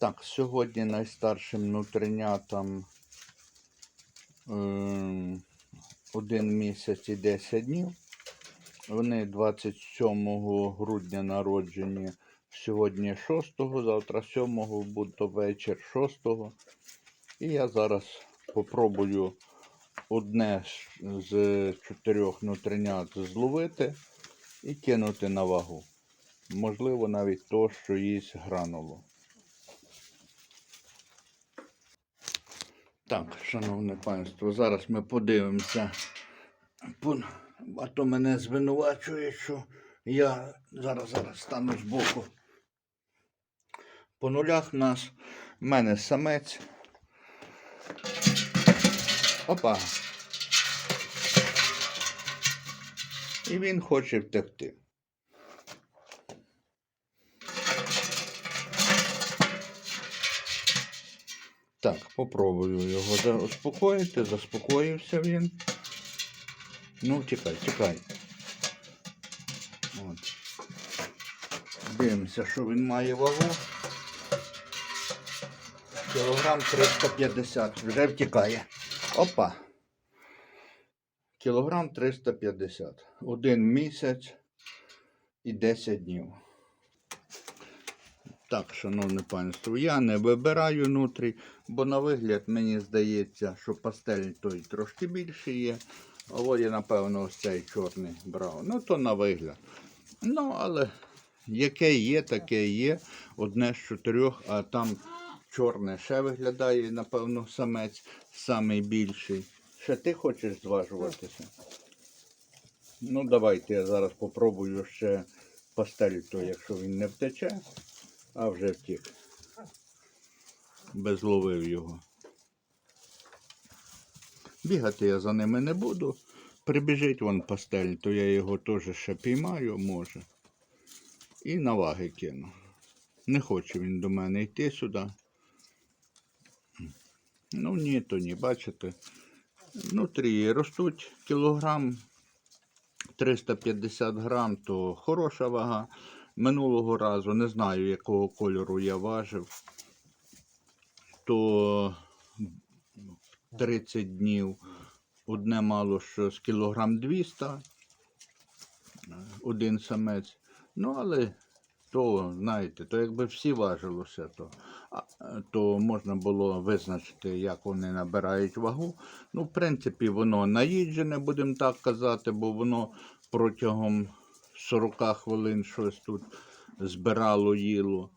Так, сьогодні найстаршим внутрінятам ем, один місяць і 10 днів. Вони 27 грудня народжені, сьогодні 6, завтра 7, буде вечір 6. І я зараз попробую одне з- чотирьох внутрінят зловити і кинути на вагу. Можливо, навіть то, що їсть гранулу. Так, шановне панство, зараз ми подивимося. А то мене звинувачує, що я зараз зараз стану збоку. По нулях нас в мене самець. Опа. І він хоче втекти. Так, попробую його заспокоїти. Заспокоївся він. Ну, тікай, тікай. От. Дивимося, що він має вагу. Кілограм 350. Вже втікає. Опа. Кілограм 350. Один місяць і 10 днів. Так, шановне панство, я не вибираю нутрій, бо на вигляд мені здається, що пастель той трошки більший є. А от я, напевно, ось цей чорний брав. Ну, то на вигляд. Ну, але яке є, таке є. Одне з чотирьох, а там чорне ще виглядає, напевно, самець самий більший. Ще ти хочеш зважуватися? Ну, давайте я зараз попробую ще пастель, то якщо він не втече, а вже втік. Безловив його. Бігати я за ними не буду. Прибіжить вон пастель, то я його теж ще піймаю, може. І на ваги кину. Не хоче він до мене йти сюди. Ну ні, то ні, бачите. Внутрі ростуть кілограм 350 грам, то хороша вага. Минулого разу не знаю, якого кольору я важив, то 30 днів одне мало що з кілограм 200, один самець. Ну, але то, знаєте, то якби всі важилося, то, то можна було визначити, як вони набирають вагу. Ну, в принципі, воно наїджене, будемо так казати, бо воно протягом 40 хвилин щось тут збирало їло.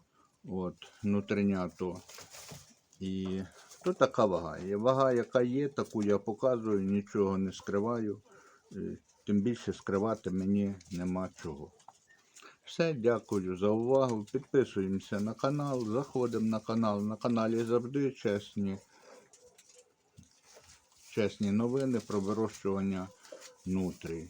От, внутрішня то. І то така вага. Є вага, яка є, таку я показую, нічого не скриваю. Е, Тим більше скривати мені нема чого. Все, дякую за увагу. Підписуємося на канал, заходимо на канал. На каналі завжди чесні, чесні новини про вирощування нутрій.